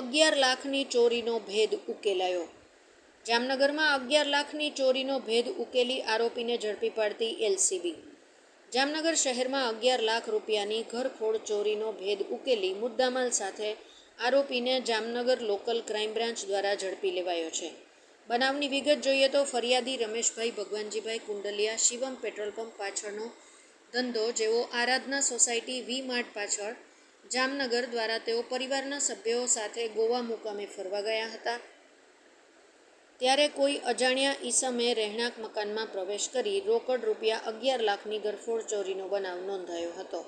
અગિયાર લાખની ચોરીનો ભેદ ઉકેલાયો. જામનગરમાં અગિયાર લાખની ચોરીનો ભેદ ઉકેલી આરોપીને ઝડપી પાડતી એલસીબી. જામનગર શહેરમાં અગિયાર લાખ રૂપિયાની ઘરખોળ ચોરીનો ભેદ ઉકેલી મુદ્દામાલ સાથે આરોપીને જામનગર લોકલ ક્રાઇમ બ્રાન્ચ દ્વારા ઝડપી લેવાયો છે. બનાવની વિગત જોઈએ તો ફરિયાદી રમેશભાઈ ભગવાનજીભાઈ કુંડલિયા શિવમ પેટ્રોલ પંપ પાછળનો ધંધો, જેઓ આરાધના સોસાયટી વી માર્ટ પાછળ જામનગર દ્વારા તેઓ પરિવારના સભ્યો સાથે ગોવા મુકામે ફરવા ગયા હતા. ત્યારે કોઈ અજાણ્યા ઈસમે રહેણાંક મકાનમાં પ્રવેશ કરી રોકડ રૂપિયા અગિયાર લાખની ગરફોડ ચોરીનો બનાવ નોંધાયો હતો.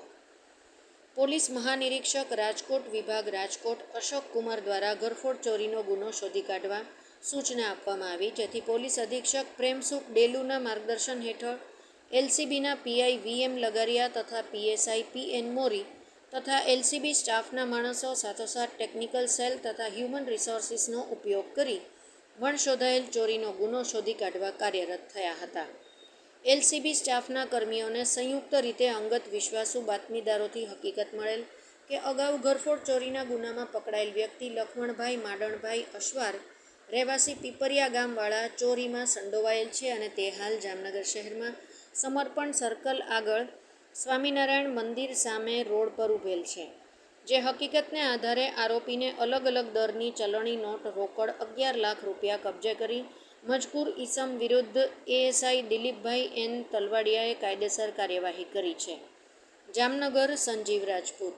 પોલીસ મહાનિરીક્ષક રાજકોટ વિભાગ રાજકોટ અશોક કુમાર દ્વારા ગરફોડ ચોરીનો ગુનો શોધી કાઢવા સૂચના આપવામાં આવી, જેથી પોલીસ અધિક્ષક પ્રેમસુખ ડેલુના માર્ગદર્શન હેઠળ એલસીબીના પીઆઈ વીએમ લગારિયા તથા પીએસઆઈ પી એન મોરી તથા એલસીબી સ્ટાફના માણસો સાથોસાથ ટેકનિકલ સેલ તથા હ્યુમન રિસોર્સિસનો ઉપયોગ કરી વણ શોધાયેલ ચોરીનો ગુનો શોધી કાઢવા કાર્યરત થયા હતા. એલસીબી સ્ટાફના કર્મીઓને સંયુક્ત રીતે અંગત વિશ્વાસુ બાતમીદારોથી હકીકત મળેલ કે અગાઉ ઘરફોડ ચોરીના ગુનામાં પકડાયેલ વ્યક્તિ લખમણભાઈ માડણભાઈ અશ્વાર રહેવાસી પીપરિયા ગામવાળા ચોરીમાં સંડોવાયેલ છે અને તે હાલ જામનગર શહેરમાં સમર્પણ સર્કલ આગળ સ્વામિનારાયણ મંદિર સામે રોડ પર ઊભેલ છે, જે હકીકતને આધારે આરોપીને અલગ અલગ દરની ચલણી નોટ રોકડ અગિયાર લાખ રૂપિયા કબજે કરી મજકૂર ઈસમ વિરુદ્ધ એએસઆઈ દિલીપભાઈ એન તલવાડિયાએ કાયદેસર કાર્યવાહી કરી છે. જામનગર સંજીવ રાજપૂત